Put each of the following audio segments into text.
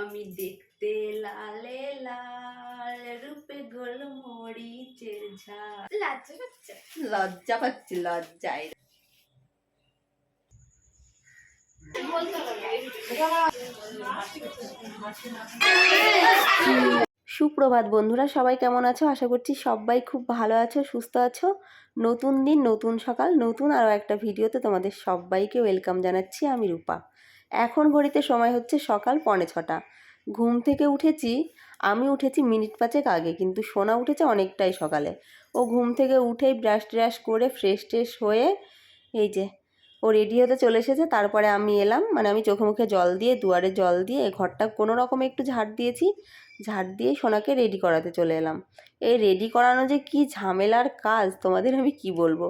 আমি দেখতে লালে লাল, রূপে গোল ঝাল। লাজ্জা পাচ্ছে? লজ্জা পাচ্ছি, লজ্জায়। সুপ্রভাত বন্ধুরা, সবাই কেমন আছো? আশা করছি সবাই খুব ভালো আছো, সুস্থ আছো। নতুন দিন, নতুন সকাল, নতুন আরও একটা ভিডিওতে তোমাদের সবাইকে ওয়েলকাম জানাচ্ছি, আমি রূপা। এখন ঘড়িতে সময় হচ্ছে সকাল পৌনে ছটা। ঘুম থেকে উঠেছি, আমি উঠেছি মিনিট পাঁচেক আগে, কিন্তু সোনা উঠেছে অনেকটাই সকালে। ও ঘুম থেকে উঠেই ব্রাশ ট্রাশ করে ফ্রেশ ট্রেশ হয়ে এই যে, ও রেডি হতে চলে এসেছে, তারপরে আমি এলাম মানে আমি চোখে মুখে জল দিয়ে, দুয়ারে জল দিয়ে ঘরটা কোনো রকমে একটু ঝাড় দিয়েছি, ঝাড় দিয়ে সোনাকে রেডি করাতে চলে এলাম। এই রেডি করানো যে কি ঝামেলার কাজ, তোমাদের আমি কি বলব?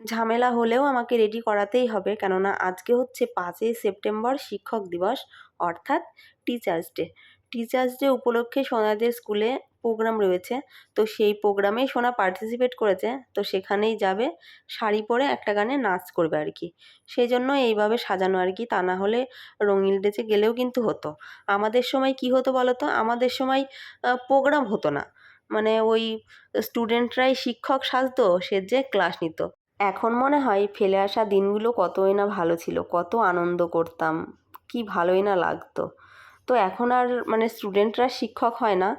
ঝামেলা হলেও আমাকে রেডি করাতেই হবে। কেননা আজকে হচ্ছে পাঁচই সেপ্টেম্বর শিক্ষক দিবস, অর্থাৎ টিচার্স ডে টিচার্স ডে উপলক্ষে সোনাদের স্কুলে প্রোগ্রাম রয়েছে। তো সেই প্রোগ্রামেই সোনা পার্টিসিপেট করেছে। তো সেখানেই যাবে, শাড়ি পরে একটা গানে নাচ করবে আর কি। সেই জন্য এইভাবে সাজানো আর কি। তা না হলে রঙিন ড্রেসে গেলেও কিন্তু হতো। আমাদের সময় কি হতো বলো তো আমাদের সময় প্রোগ্রাম হতো না। মানে ওই স্টুডেন্টরাই শিক্ষক সাজতো, সে যে ক্লাস নিত। এখন মনে হয় ফেলে আসা দিনগুলো কতই না ভালো ছিল, কত আনন্দ করতাম, কি ভালোই না লাগতো। তো এখন আর মানে স্টুডেন্টরা শিক্ষক হয় না,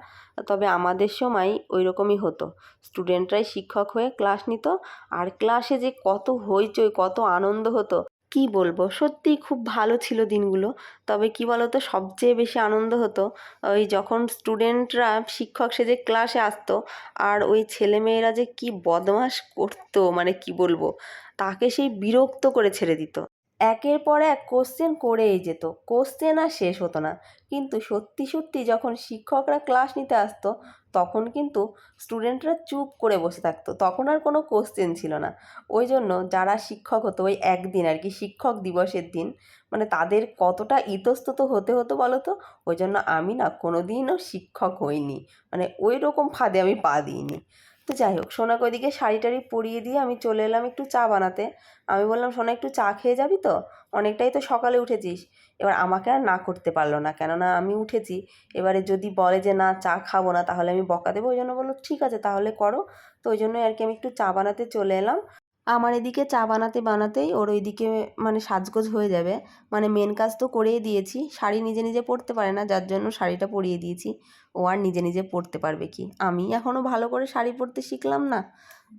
তবে আমাদের সময় ওই রকমই হতো। স্টুডেন্টরাই শিক্ষক হয়ে ক্লাস নিত, আর ক্লাসে যে কত হইচই, কত আনন্দ হতো কি বলব? সত্যিই খুব ভালো ছিল দিনগুলো। তবে কি বলতো? সবচেয়ে বেশি আনন্দ হতো ওই যখন স্টুডেন্টরা শিক্ষক সেজে ক্লাসে আসতো আর ওই ছেলেমেয়েরা যে কি বদমাস করতো মানে কি বলব? তাকে সেই বিরক্ত করে ছেড়ে দিত। একের পর এক কোশ্চেন করেই যেত। কোশ্চেন আর শেষ হতো না। কিন্তু সত্যি সত্যি যখন শিক্ষকরা ক্লাস নিতে আসতো তখন কিন্তু স্টুডেন্টরা চুপ করে বসে থাকতো। তখন আর কোনো কোশ্চেন ছিল না। ওই জন্য যারা শিক্ষক হতো, ওই একদিন আর কি, শিক্ষক দিবসের দিন মানে তাদের কতটা ইতস্তত হতে হতো বলো তো ওই জন্য আমি না কোনো দিনও শিক্ষক হইনি। মানে ওই রকম ফাঁদে আমি পা দিইনি। তো যাই হোক, সোনাকে ওইদিকে শাড়ি টাড়ি পরিয়ে দিয়ে আমি চলে এলাম একটু চা বানাতে। আমি বললাম, সোনা একটু চা খেয়ে যাবি তো? অনেকটাই তো সকালে উঠেছিস। এবার আমাকে আর না করতে পারল না, কেননা আমি উঠেছি। এবারে যদি বলে যে, না, চা খাব না, তাহলে আমি বকা দেবো। ওই জন্য বলল, ঠিক আছে, তাহলে করো। তো ওই জন্যই আর কি আমি একটু চা বানাতে চলে এলাম। আমার এদিকে চা বানাতে, বানাতেই ওর ওইদিকে মানে সাজগোজ হয়ে যাবে। মানে মেন কাজ তো করেই দিয়েছি। শাড়ি নিজে নিজে পরতে পারে না, যার জন্য শাড়িটা পরিয়ে দিয়েছি। ও আর নিজে নিজে পরতে পারবে কি? আমি এখনও ভালো করে শাড়ি পরতে শিখলাম না,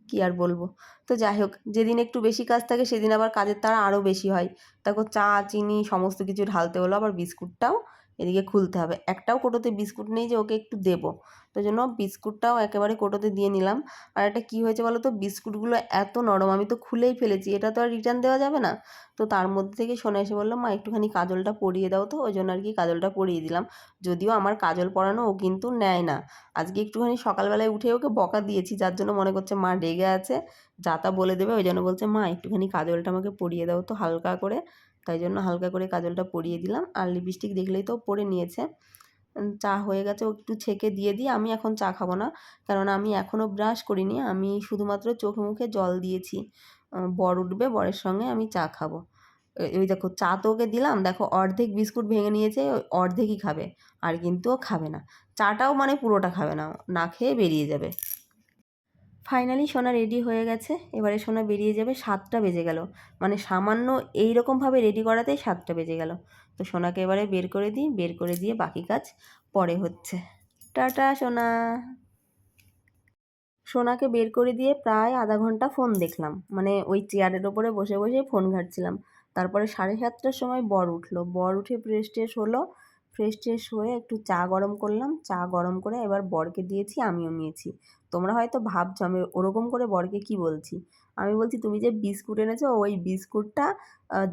কি আর বলব? তো যাই হোক, যেদিন একটু বেশি কাজ থাকে, সেদিন আবার কাজের তারা আরও বেশি হয়। তারপর চা, চিনি, সমস্ত কিছু ঢালতে হলো, আবার বিস্কুটটাও এদিকে খুলতে হবে। একটাও কোটোতে বিস্কুট নেই যে ওকে একটু দেবো। তো জন্য বিস্কুটটাও একেবারে কোটোতে দিয়ে নিলাম। আর এটা কী হয়েছে বলো তো বিস্কুটগুলো এত নরম, আমি তো খুলেই ফেলেছি। এটা তো আর রিটার্ন দেওয়া যাবে না। তো তার মধ্যে থেকে শোনা এসে বলল, মা, একটুখানি কাজলটা পরিয়ে দাও তো। ওই জন্য আর কি কাজলটা পরিয়ে দিলাম। যদিও আমার কাজল পরানো ও কিন্তু নেয় না। আজকে একটুখানি সকালবেলায় উঠে ওকে বকা দিয়েছি, যার জন্য মনে করছে মা রেগে আছে, যা তা বলে দেবে। ওই জন্য বলছে, মা, একটুখানি কাজলটা আমাকে পরিয়ে দাও তো হালকা করে। তাই জন্য হালকা করে কাজলটা পরিয়ে দিলাম। আর লিপস্টিক দেখলেই তো পরে নিয়েছে। চা হয়ে গেছে একটু ছেঁকে দিয়ে দিয়ে আমি এখন চা খাব না কেননা আমি এখনও ব্রাশ করিনি। আমি শুধুমাত্র চোখে মুখে জল দিয়েছি। বর উঠবে, বরের সঙ্গে আমি চা খাব। ওই দেখো, চা তো ওকে দিলাম। দেখো, অর্ধেক বিস্কুট ভেঙে নিয়েছে অর্ধেকই খাবে। আর কিন্তু ও খাবে না। চাটাও মানে পুরোটা খাবে না। না খেয়ে বেরিয়ে যাবে। ফাইনালি সোনা রেডি হয়ে গেছে। এবারে সোনা বেরিয়ে যাবে সাতটা বেজে গেল। মানে সামান্য এই রকমভাবে রেডি করাতেই সাতটা বেজে গেল। তো সোনাকে এবারে বের করে দিই, বের করে দিয়ে বাকি কাজ পরে হচ্ছে। টাটা সোনা। সোনাকে বের করে দিয়ে প্রায় আধা ঘণ্টা ফোন দেখলাম। মানে ওই চেয়ারের ওপরে বসে বসে ফোন ঘাটছিলাম। তারপরে সাড়ে সাতটার সময় বর উঠল। বর উঠে ফ্রেশ ট্রেশ হলো। ফ্রেশ ট্রেশ হয়ে একটু চা গরম করলাম। চা গরম করে এবার বরকে দিয়েছি, আমিও নিয়েছি। তোমরা হয়তো ভাবছ আমি ওরকম করে বরকে কি বলছি? আমি বলছি, তুমি যে বিস্কুট এনেছো, ওই বিস্কুটটা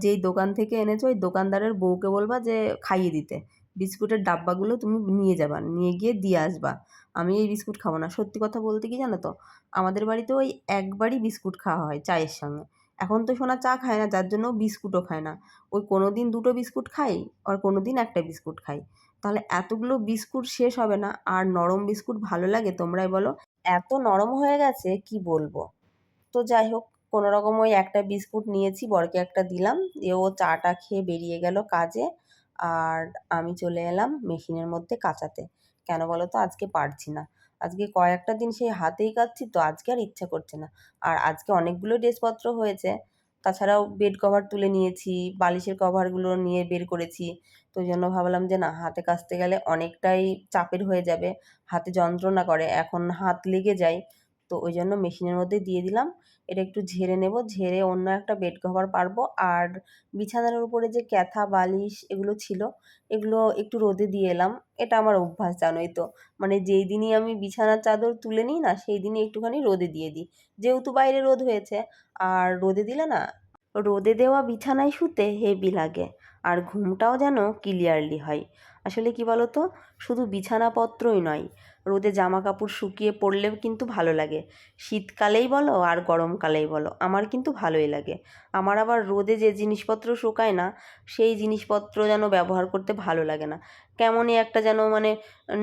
যেই দোকান থেকে এনেছো, ওই দোকানদারের বউকে বলবা যে খাইয়ে দিতে। বিস্কুটের ডাব্বাগুলো তুমি নিয়ে যাবা, নিয়ে গিয়ে দিয়ে আসবা। আমি এই বিস্কুট খাব না। সত্যি কথা বলতে কি জানো তো? আমাদের বাড়িতে ওই একবারই বিস্কুট খাওয়া হয় চায়ের সঙ্গে। এখন তো সোনা চা খায় না, যার জন্য বিস্কুটও খায় না। ওই কোনো দিন দুটো বিস্কুট খাই আর কোনো দিন একটা বিস্কুট খাই তাহলে এতগুলো বিস্কুট শেষ হবে না, আর নরম বিস্কুট ভালো লাগে তোমরাই বলো? এত নরম হয়ে গেছে, কি বলব? তো যাই হোক কোনো রকম ওই একটা বিস্কুট নিয়েছি, বরকে একটা দিলাম, দিয়ে ও চাটা খেয়ে বেরিয়ে গেল কাজে, আর আমি চলে এলাম মেশিনের মধ্যে কাচাতে। কেন বলো তো? আজকে পারছি না। আজকে কয়েকটা দিন সেই হাতেই কাচ্ছি তো আজকে আর ইচ্ছা করছে না। আর আজকে অনেকগুলো ড্রেসপত্র হয়েছে। তাছাড়াও বেড কভার তুলে নিয়েছি, বালিশের কভারগুলো নিয়ে বের করেছি। তো জন্য ভাবলাম যে না, হাতে কাচতে গেলে অনেকটাই চাপের হয়ে যাবে। হাতে যন্ত্রণা করে। এখন হাত লেগে যায়। তো ওই জন্য মেশিনের মধ্যে দিয়ে দিলাম। এটা একটু ঝেড়ে নেব, ঝেড়ে অন্য একটা বেড কভার পারব। আর বিছানার উপরে যে ক্যাথা, বালিশ এগুলো ছিল, এগুলো একটু রোদে দিয়ে এলাম। এটা আমার অভ্যাস, জানোই তো। মানে যেই দিনই আমি বিছানার চাদর তুলে নিই না, সেই দিনই একটুখানি রোদে দিয়ে দিই। যেহেতু বাইরে রোদ হয়েছে, আর রোদে দিলে না, রোদে দেওয়া বিছানায় শুতে হেভি লাগে। আর ঘুমটাও যেন ক্লিয়ারলি হয়। আসলে কি বলো তো শুধু বিছানাপত্রই নয়, রোদে জামা কাপড় শুকিয়ে পড়লেও কিন্তু ভালো লাগে। শীতকালেই বলো আর গরমকালেই বলো, আমার কিন্তু ভালোই লাগে। আমার আবার রোদে যে জিনিসপত্র শুকায় না, সেই জিনিসপত্র যেন ব্যবহার করতে ভালো লাগে না। কেমনই একটা যেন মানে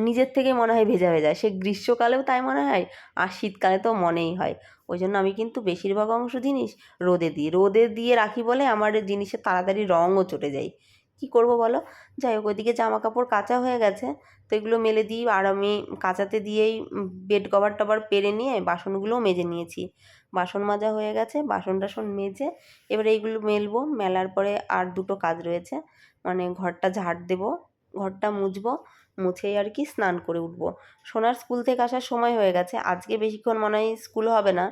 নিজের থেকে মনে হয় ভেজা ভেজা সে গ্রীষ্মকালেও তাই মনে হয় আর শীতকালে তো মনেই হয়। ওই জন্য আমি কিন্তু বেশিরভাগ অংশ জিনিস রোদে দিই। রোদে দিয়ে রাখি বলে আমার জিনিসের তাড়াতাড়ি রঙও চটে যায়। কী করব বলো? যাই হোক, ওইদিকে জামা কাপড় কাচা হয়ে গেছে। তো এগুলো মেলে দিই আর আমি কাচাতে দিয়েই বেড কভার টভার পেরে নিয়ে বাসনগুলোও মেজে নিয়েছি। বাসন মাজা হয়ে গেছে, বাসন টাসন মেজে এবারে এইগুলো মেলবো। মেলার পরে আর দুটো কাজ রয়েছে। মানে ঘরটা ঝাড় দেবো, ঘরটা মুছবো মুছেই আর কি স্নান করে উঠবো। সোনার স্কুল থেকে আসার সময় হয়ে গেছে। আজকে বেশিক্ষণ মনে হয় স্কুল হবে না।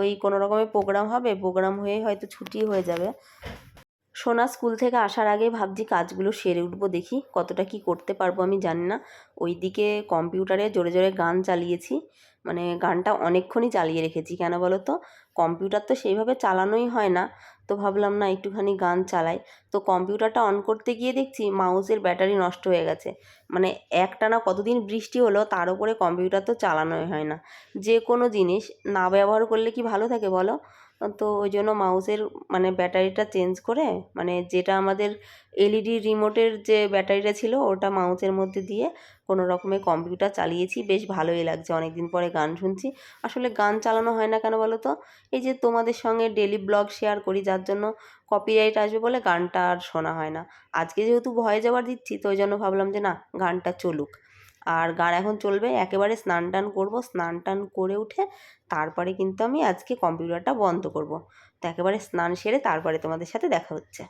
ওই কোনো রকমের প্রোগ্রাম হবে। প্রোগ্রাম হয়ে হয়তো ছুটি হয়ে যাবে। সোনা স্কুল থেকে আসার আগে ভাবছি কাজগুলো সেরে উঠবো, দেখি কতটা কি করতে পারব আমি জানি না। ওইদিকে কম্পিউটারে জোরে জোরে গান চালিয়েছি মানে গানটা অনেকক্ষণই চালিয়ে রেখেছি, কেন বলো তো? কম্পিউটার তো সেইভাবে চালানোই হয় না, তো ভাবলাম না একটুখানি গান চালাই। তো কম্পিউটারটা অন করতে গিয়ে দেখছি মাউসের ব্যাটারি নষ্ট হয়ে গেছে মানে একটানা কতদিন বৃষ্টি হলো তার উপরে কম্পিউটার তো চালানোই হয় না। যে কোনো জিনিস না ব্যবহার করলে কি ভালো থাকে বলো? তো ওই জন্য মাউসের মানে ব্যাটারিটা চেঞ্জ করে মানে যেটা আমাদের এলইডি রিমোটের যে ব্যাটারিটা ছিল ওটা মাউসের মধ্যে দিয়ে কোনো রকমে কম্পিউটার চালিয়েছি, বেশ ভালোই লাগছে। অনেক দিন পরে গান শুনছি। আসলে গান চালানো হয় না কেন বলো তো? এই যে তোমাদের সঙ্গে ডেলি ব্লগ শেয়ার করি, যার জন্য কপিরাইট আসবে বলে গানটা আর শোনা হয় না। আজকে যেহেতু ভয়ে যাওয়ার দিচ্ছি, তো ওই জন্য ভাবলাম যে না, গানটা চলুক। আর গান এখন চলবে, একেবারে স্নান টান করব, স্নান টান করে উঠে তারপরে কিন্তু আমি আজকে কম্পিউটারটা বন্ধ করব। তো একেবারে স্নান সেরে তারপরে তোমাদের সাথে দেখা হচ্ছে।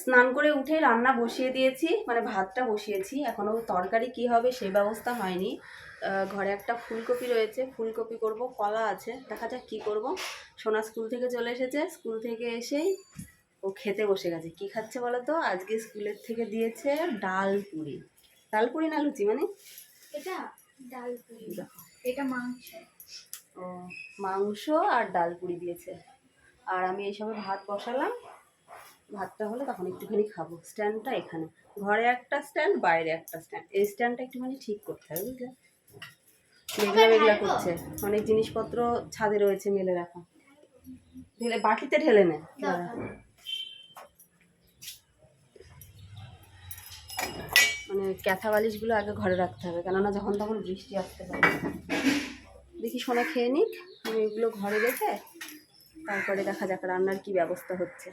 স্নান করে উঠে রান্না বসিয়ে দিয়েছি মানে ভাতটা বসিয়েছি এখনও তরকারি কি হবে সেই ব্যবস্থা হয়নি। ঘরে একটা ফুলকপি রয়েছে, ফুলকপি করব, কলা আছে, দেখা যাক কী করব। সোনা স্কুল থেকে চলে এসেছে, স্কুল থেকে এসেই ও খেতে বসে গেছে। কি খাচ্ছে বলো তো? আজকে স্কুলের থেকে দিয়েছে ডাল পুরি। ডাল পুরি না লুচি মানে? এটা এটা মাংস। ও মাংস আর ডাল পুরি দিয়েছে। আর আমি এই সময় ভাত বসালাম। ভাতটা হলে তখন একটুখানি খাব। স্ট্যান্ডটা এখানে। ঘরে একটা স্ট্যান্ড বাইরে একটা স্ট্যান্ড। এই স্ট্যান্ডটা একটুখানি ঠিক করতে হবে বুঝলে? মেঘলা মেঘলা করছে। অনেক জিনিসপত্র ছাদে রয়েছে মেলে রাখা। ঢেলে বাটিতে ঢেলে নে। মানে ক্যাথা বালিশগুলো আগে ঘরে রাখতে হবে। কেননা যখন তখন বৃষ্টি আসতে পারে। দেখি সোনা খেয়ে নিক, আমি এগুলো ঘরে রেখে তারপরে দেখা যাক রান্নার কি ব্যবস্থা হচ্ছে।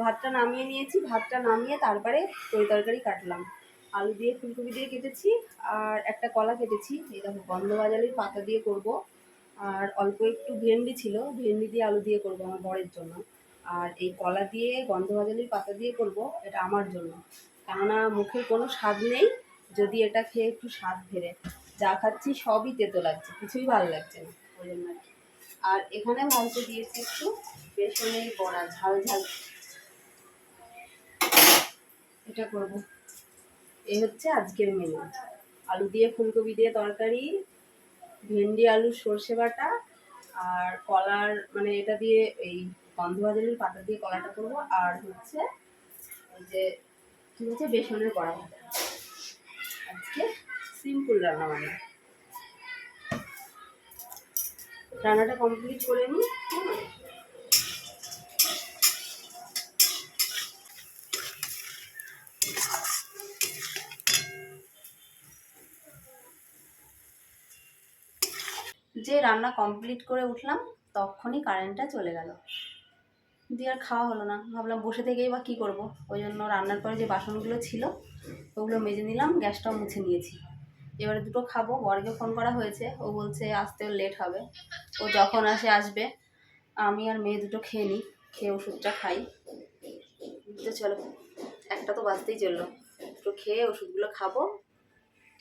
ভাতটা নামিয়ে নিয়েছি, ভাতটা নামিয়ে তারপরে তরি তরকারি কাটলাম। আলু দিয়ে ফুলকপি দিয়ে কেটেছি, আর একটা কলা কেটেছি। এই দেখো গন্ধবাজালির পাতা দিয়ে করব। আর অল্প একটু ভেন্ডি ছিল, ভেন্ডি দিয়ে আলু দিয়ে করব আমার বরের জন্য। আর এই কলা দিয়ে গন্ধ গন্ধবাজালির পাতা দিয়ে করব, এটা আমার জন্য। কেননা মুখে কোনো স্বাদ নেই, যদি এটা খেয়ে একটু স্বাদ ফেরে। যা খাচ্ছি সবই তেতো লাগছে, কিছুই ভালো লাগছে না। আর এখানে ভাজতে দিয়েছি একটু বেসনের বড়া, ঝাল ঝাল। এটা করব। এই হচ্ছে আজকের মেনু আলু দিয়ে ফুলকপি দিয়ে তরকারি, ভেন্ডি, আলু, সর্ষে বাটা, আর কলার মানে এটা দিয়ে এই গন্ধবাজালির পাতা দিয়ে কলাটা করব। আর হচ্ছে ওই যে কি হচ্ছে বেসনের বড়া ভাজা আজকে সিম্পল রান্না বান্না। রান্নাটা কমপ্লিট করে নিই যে রান্না কমপ্লিট করে উঠলাম, তখনই কারেন্টটা চলে গেল। দিয়ে আর খাওয়া হলো না। ভাবলাম বসে থেকেই বা কী করব? ওই জন্য রান্নার পরে যে বাসনগুলো ছিল, ওগুলো মেজে নিলাম, গ্যাসটাও মুছে নিয়েছি। এবারে দুটো খাব। বরকে ফোন করা হয়েছে। ও বলছে আসতেও লেট হবে। ও যখন আসে, আসবে। আমি আর মেয়ে দুটো খেয়ে নিই, খেয়ে ওষুধটা খাই। তো চলো, একটা তো বাঁচতেই চলল। দুটো খেয়ে ওষুধগুলো খাব।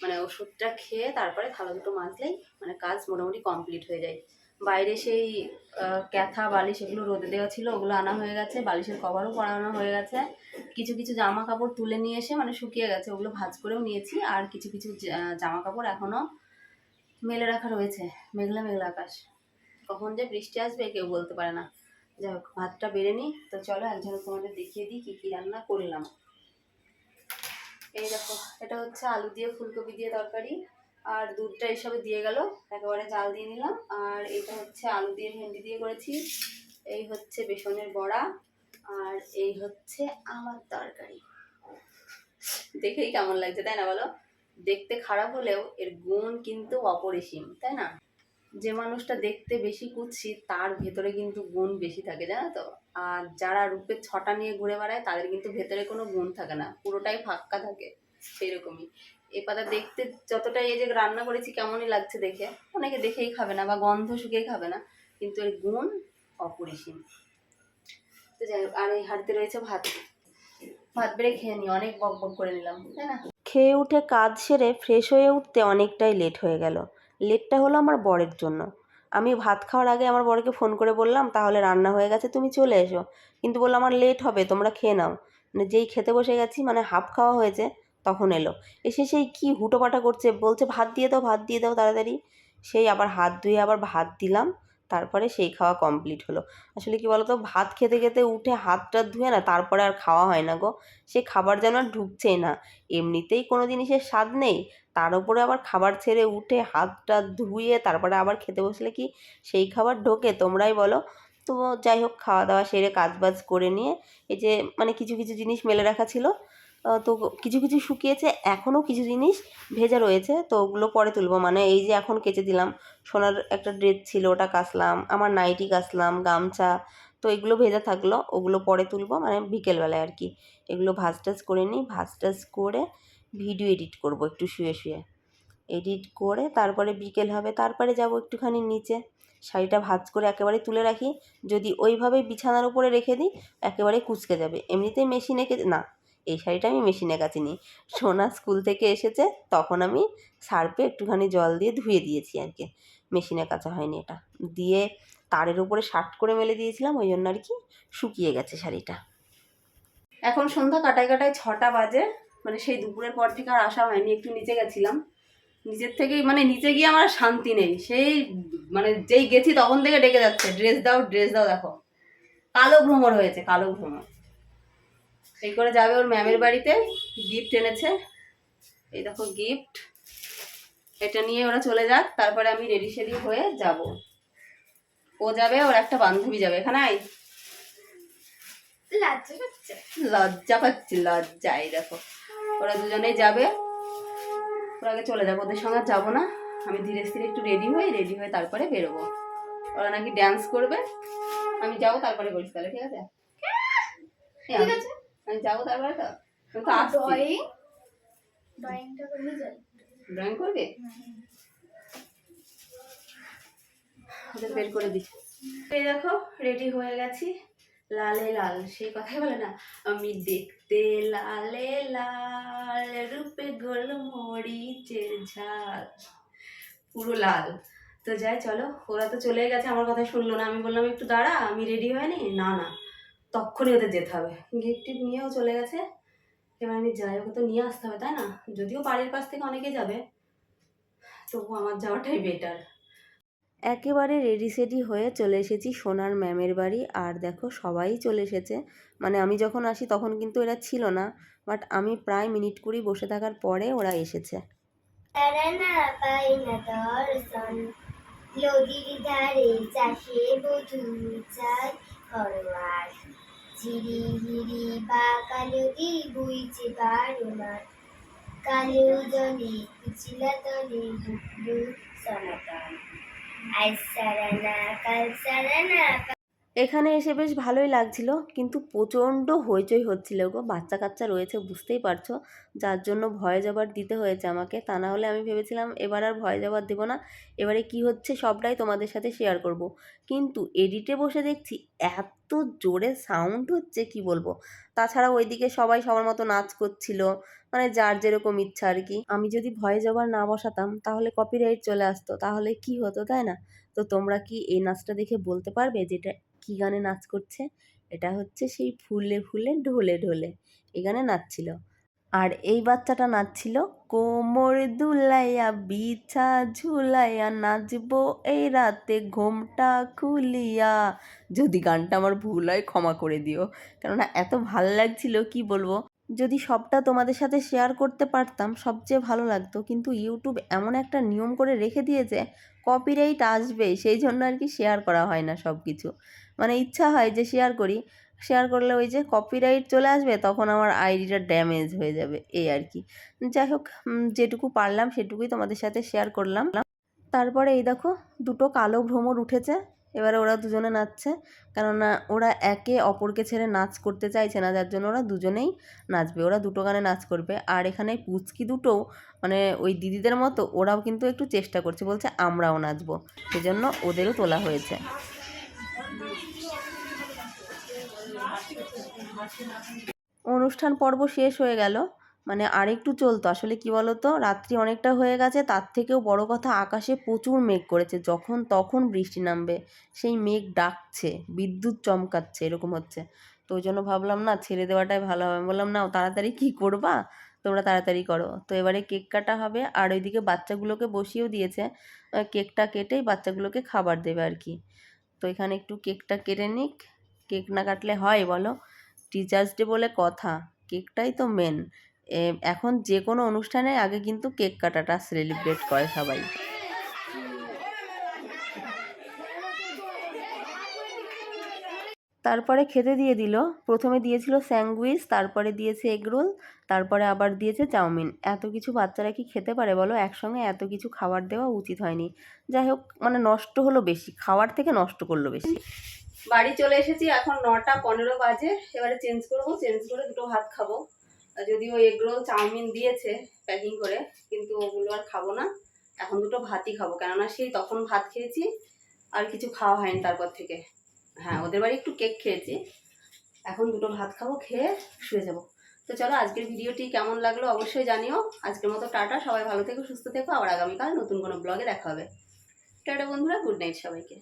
মানে ওষুধটা খেয়ে তারপরে থালা দুটো মাজলেই মানে কাজ মোটামুটি কমপ্লিট হয়ে যায়। বাইরে সেই ক্যাথা, বালিশ এগুলো রোদে দেওয়া ছিল, ওগুলো আনা হয়ে গেছে। বালিশের কভারও পরানো হয়ে গেছে। কিছু কিছু জামা কাপড় তুলে নিয়ে এসে মানে শুকিয়ে গেছে, ওগুলো ভাঁজ করেও নিয়েছি। আর কিছু কিছু জামা কাপড় এখনও মেলে রাখা রয়েছে, মেঘলা মেঘলা আকাশ। কখন যে বৃষ্টি আসবে কেউ বলতে পারে না। যাই হোক, ভাতটা বেড়ে নিই। তো চলো একজন তোমাদের দেখিয়ে দিই কী কী রান্না করলাম। এই দেখো, এটা হচ্ছে আলু দিয়ে ফুলকপি দিয়ে তরকারি। আর দুধটা এইসবে দিয়ে গেল, একেবারে জাল দিয়ে নিলাম। আর এটা হচ্ছে আলু দিয়ে ভেন্ডি দিয়ে করেছি। এই হচ্ছে বেসনের বড়া, আর এই হচ্ছে আমার তরকারি। দেখেই কেমন লাগছে, তাই না বলো? দেখতে খারাপ হলেও এর গুণ কিন্তু অপরিসীম, তাই না? যে মানুষটা দেখতে বেশি কুৎসিত, তার ভেতরে কিন্তু গুণ বেশি থাকে, জানো তো? আর যারা রূপের ছটা নিয়ে ঘুরে বেড়ায়, তাদের কিন্তু ভেতরে কোনো গুণ থাকে না। পুরোটাই ফাঁক্কা থাকে সেরকমই এ পাতা দেখতে যতটা এই যে রান্না করেছি কেমনই লাগছে দেখে। অনেকে দেখেই খাবে না বা গন্ধ শুকেই খাবে না, কিন্তু এর গুণ অপরিসীম। তো যাই হোক, আর এই হাঁড়িতে রয়েছে ভাত। ভাত বেড়ে খেয়ে নিই অনেক বক বক করে নিলাম, তাই না? খেয়ে উঠে কাজ সেরে ফ্রেশ হয়ে উঠতে অনেকটাই লেট হয়ে গেল। লেটটা হলো আমার বরের জন্য। আমি ভাত খাওয়ার আগে আমার বরকে ফোন করে বললাম, তাহলে রান্না হয়ে গেছে, তুমি চলে এসো। কিন্তু বলল, আমার লেট হবে, তোমরা খেয়ে নাও। মানে যেই খেতে বসে গেছি মানে হাফ খাওয়া হয়েছে। তখন এলো। এসে সেই কী হুটোপাটা করছে? বলছে, ভাত দিয়ে দাও, ভাত দিয়ে দাও তাড়াতাড়ি। সেই আবার হাত ধুয়ে আবার ভাত দিলাম, তারপরে সেই খাওয়া কমপ্লিট হলো। আসলে কি বলতো, ভাত খেতে খেতে উঠে হাত টাত ধুয়ে না তারপরে আর খাওয়া হয় না গো। সে খাবার যেন আর ঢুকছেই না। এমনিতেই কোনো জিনিসের স্বাদ নেই, তার উপরে আবার খাবার ছেড়ে উঠে হাতটা ধুয়ে তারপরে আবার খেতে বসলে কি সেই খাবার ঢোকে? তোমরাই বলো। তো যাই হোক, খাওয়া দাওয়া সেরে কাজ বাজ করে নিয়ে এই যে মানে কিছু কিছু জিনিস মেলে রাখা ছিল তো কিছু কিছু শুকিয়েছে, এখনও কিছু জিনিস ভেজা রয়েছে, তো ওগুলো পরে তুলবো। মানে এই যে এখন কেচে দিলাম, সোনার একটা ড্রেস ছিল, ওটা কাচলাম, আমার নাইটি কাচলাম, গামছা, তো এগুলো ভেজা থাকল, ওগুলো পরে তুলবো। মানে বিকেলবেলায় আর কি, এগুলো ভাজ টাজ করে নিই ভাজ টাজ করে ভিডিও এডিট করব একটু শুয়ে শুয়ে। এডিট করে তারপরে বিকেল হবে, তারপরে যাব একটুখানি নিচে, শাড়িটা ভাজ করে একেবারে তুলে রাখি, যদি ওইভাবে বিছানার উপরে রেখে দিই, একেবারে কুচকে যাবে। এমনিতেই মেশিনে কে না এই শাড়িটা আমি মেশিনে কাচিনি। সোনা স্কুল থেকে এসেছে, তখন আমি সার্ফে একটুখানি জল দিয়ে ধুয়ে দিয়েছি আর কি মেশিনে কাচা হয়নি এটা। দিয়ে তারের উপরে শার্ট করে মেলে দিয়েছিলাম, ওই জন্য আর কি শুকিয়ে গেছে শাড়িটা। এখন সন্ধ্যা কাটায় কাটায় ছটা বাজে মানে সেই দুপুরের পর থেকে আর আসা হয়নি, একটু নিচে গেছিলাম। নিজের থেকেই মানে নিচে গিয়ে আমার শান্তি নেই। সেই মানে যেই গেছি তখন থেকে ডেকে যাচ্ছে, ড্রেস দাও ড্রেস দাও, দেখো। কালো ভ্রমর হয়েছে, কালো ভ্রমর। এই করে যাবে ওর ম্যামের বাড়িতে। গিফট এনেছে। এই দেখো গিফট এটা নিয়ে ওরা চলে যাক তারপরে আমি রেডি সেডি হয়ে যাব। ও যাবে ওর একটা বান্ধবী যাবে। এখানে আয়। লাজ্জা পাচ্ছে। লজ্জা পাচ্ছি লজ্জা। এই দেখো ওরা দুজনেই যাবে। ওরা আগে চলে যাব ওদের সঙ্গে যাব না। আমি ধীরে ধীরে একটু রেডি হই রেডি হয়ে তারপরে বেরোবো। ওরা নাকি ড্যান্স করবে। আমি যাব তারপরে করিস তাহলে ঠিক আছে? ঠিক আছে। আমি যাব তারপরে তো? ড্রয়িং ড্রয়িংটা করলে যাই ড্রয়িং করবে? ওদের বের করে দিই এই দেখো রেডি হয়ে গেছি। লালে লাল সেই কথাই বলে না? আমি দেখতে লালে লাল রূপে গোল মরিচের ঝাল। পুরো লাল। তো যাই চলো ওরা তো চলে গেছে আমার কথা শুনলো না। আমি বললাম একটু দাঁড়া আমি রেডি হয়নি? না না। তখনই ওদের যেতে হবে। গিফট টিফট নিয়েও চলে গেছে। এবার আমি যাই ওকে তো নিয়ে আসতে হবে তাই না? যদিও বাড়ির কাছ থেকে অনেকে যাবে তবু আমার যাওয়াটাই বেটার একেবারে রেডি সেডি হয়ে চলে এসেছি সোনার ম্যামের বাড়ি আর দেখো সবাই চলে এসেছে। মানে আমি যখন আসি তখন কিন্তু এরা ছিল না বাট আমি প্রায় মিনিট কুড়ি বসে থাকার পরে ওরা এসেছে। নদীর ধারে চাষে বধু চাই করবার। ঝিরি হিরি বা কালদি বুইছে বারোমার কালো জলে কুচিলা তলে ডুবডু সনাতন। আজ সারানা, কাল সারানা এখানে এসে বেশ ভালোই লাগছিল, কিন্তু প্রচণ্ড হইচই হচ্ছিল গো। বাচ্চা কাচ্চা রয়েছে, বুঝতেই পারছ। যার জন্য ভয় যাবার দিতে হয়েছে আমাকে। তা না হলে আমি ভেবেছিলাম, এবার আর ভয় যাবার দেবো না। এবারে কি হচ্ছে সবটাই তোমাদের সাথে শেয়ার করব। কিন্তু এডিটে বসে দেখছি, এত জোরে সাউন্ড হচ্ছে, কি বলব? তাছাড়া ওইদিকে সবাই সবার মতো নাচ করছিল মানে যার যেরকম ইচ্ছা আর কি। আমি যদি ভয়ে যাবার না বসাতাম, তাহলে কপিরাইট চলে আসতো। তাহলে কি হতো, তাই না? তো তোমরা কি এই নাচটা দেখে বলতে পারবে, যেটা কী গানে নাচ করছে? এটা হচ্ছে সেই ফুলে ফুলে ঢোলে ঢোলে এই গানে নাচছিল। আর এই বাচ্চাটা নাচছিল, কোমর দুলাইয়া বিছা ঝুলাইয়া নাচবো এই রাতে ঘোমটা খুলিয়া। যদি গানটা আমার ভুল হয় ক্ষমা করে দিও, কেননা এত ভালো লাগছিল, কি বলব? যদি সবটা তোমাদের সাথে শেয়ার করতে পারতাম, সবচেয়ে ভালো লাগতো। কিন্তু ইউটিউব এমন একটা নিয়ম করে রেখে দিয়েছে কপিরাইট আসবে সেই জন্য আর কি শেয়ার করা হয় না সব কিছু মানে ইচ্ছা হয় যে শেয়ার করি শেয়ার করলে ওই যে কপিরাইট চলে আসবে তখন আমার আইডিটা ড্যামেজ হয়ে যাবে, এই আর কি। যাই হোক যেটুকু পারলাম সেটুকুই তোমাদের সাথে শেয়ার করলাম। তারপরে এই দেখো, দুটো কালো ভ্রমর উঠেছে, এবারে ওরা দুজনে নাচছে, কেননা ওরা একে অপরকে ছেড়ে নাচ করতে চাইছে না, যার জন্য ওরা দুজনেই নাচবে, ওরা দুটো গানে নাচ করবে। আর এখানে পুচকি দুটোও মানে ওই দিদিদের মতো, ওরাও কিন্তু একটু চেষ্টা করছে, বলছে আমরাও নাচবো, সেজন্য ওদেরও তোলা হয়েছে। অনুষ্ঠান পর্ব শেষ হয়ে গেল। মানে আরেকটু চলতো। আসলে কি বলতো? রাত্রি অনেকটা হয়ে গেছে। তার থেকেও বড় কথা, আকাশে প্রচুর মেঘ করেছে। যখন তখন বৃষ্টি নামবে। সেই মেঘ ডাকছে। বিদ্যুৎ চমকাচ্ছে, এরকম হচ্ছে। তো ওই জন্য ভাবলাম, না, ছেড়ে দেওয়াটাই ভালো হবে। বললাম, না, তাড়াতাড়ি কী করবা? তোমরা তাড়াতাড়ি করো। তো এবারে কেক কাটা হবে। আর ওইদিকে বাচ্চাগুলোকে বসিয়েও দিয়েছে। কেকটা কেটেই বাচ্চাগুলোকে খাবার দেবে আর কি। তো এখানে একটু কেকটা কেটে নিক। কেক না কাটলে হয়, বলো। টিচার্স ডে বলে কথা, কেকটাই তো মেন এখন যে কোনো অনুষ্ঠানে আগে কিন্তু কেক কাটাটা সেলিব্রেট করে সবাই। তারপরে খেতে দিয়ে দিল। প্রথমে দিয়েছিল স্যান্ডউইচ, তারপরে দিয়েছে এগরোল তারপরে আবার দিয়েছে চাউমিন। এত কিছু বাচ্চারা কি খেতে পারে বলো? একসঙ্গে এত কিছু খাবার দেওয়া উচিত হয়নি। যাই হোক মানে নষ্ট হলো বেশি, খাওয়ার থেকে নষ্ট করল বেশি। বাড়ি চলে এসেছি, এখন নটা পনেরো বাজে। এবারে চেঞ্জ করব, চেঞ্জ করে দুটো ভাত খাব। যদিও এগরোল চাউমিন দিয়েছে প্যাকিং করে, কিন্তু ওগুলো আর খাব না। এখন দুটো ভাতই খাব, কেননা সেই তখন ভাত খেয়েছি, আর কিছু খাওয়া হয়নি তারপর থেকে। হ্যাঁ ওদের বাড়ি একটু কেক খেয়েছি। এখন দুটো ভাত খাব, খেয়ে শুয়ে যাব। তো চলো, আজকের ভিডিওটি কেমন লাগল অবশ্যই জানিও। আজকের মতো টাটা, সবাই ভালো থেকো, সুস্থ থেকো। আবার আগামীকাল নতুন কোনো ব্লগে দেখা হবে। টাটা বন্ধুরা, গুড নাইট সবাইকে।